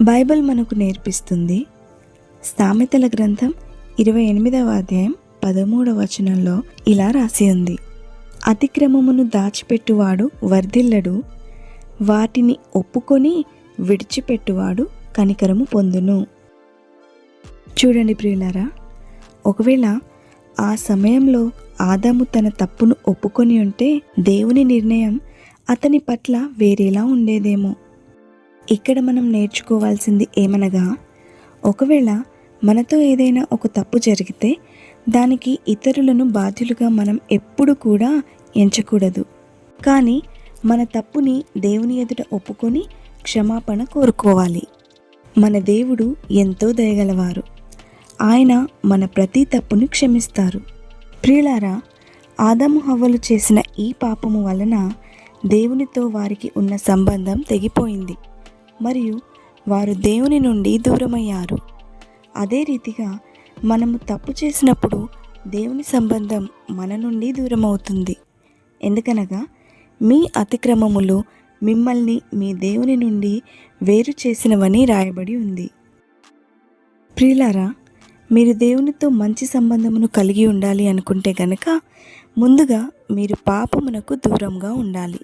Bible మనకు నేర్పిస్తుంది. సామెతల గ్రంథం ఇరవై ఎనిమిదవ అధ్యాయం పదమూడవ వచనంలో ఇలా రాసి ఉంది. అతిక్రమమును దాచిపెట్టువాడు వర్ధిల్లడు వాటిని ఒప్పుకొని విడిచిపెట్టువాడు కనికరము పొందును. చూడండి ప్రియులారా ఒకవేళ ఆ సమయంలో ఆదాము తన తప్పును ఒప్పుకొని ఉంటే దేవుని నిర్ణయం అతని పట్ల వేరేలా ఉండేదేమో. ఇక్కడ మనం నేర్చుకోవాల్సింది ఏమనగా ఒకవేళ మనతో ఏదైనా ఒక తప్పు జరిగితే దానికి ఇతరులను బాధ్యులుగా మనం ఎప్పుడు కూడా ఎంచకూడదు. కానీ మన తప్పుని దేవుని ఎదుట ఒప్పుకొని క్షమాపణ కోరుకోవాలి. మన దేవుడు ఎంతో దయగలవారు. ఆయన మన ప్రతి తప్పును క్షమిస్తారు. ప్రియులారా ఆదాము హవ్వలు చేసిన ఈ పాపము వలన దేవునితో వారికి ఉన్న సంబంధం తెగిపోయింది. మరియు వారు దేవుని నుండి దూరమయ్యారు. అదే రీతిగా మనము తప్పు చేసినప్పుడు దేవుని సంబంధం మన నుండి దూరమవుతుంది. ఎందుకనగా మీ అతిక్రమములు మిమ్మల్ని మీ దేవుని నుండి వేరు చేసినవని రాయబడి ఉంది. ప్రియులారా మీరు దేవునితో మంచి సంబంధమును కలిగి ఉండాలి అనుకుంటే గనక ముందుగా మీరు పాపమునకు దూరంగా ఉండాలి.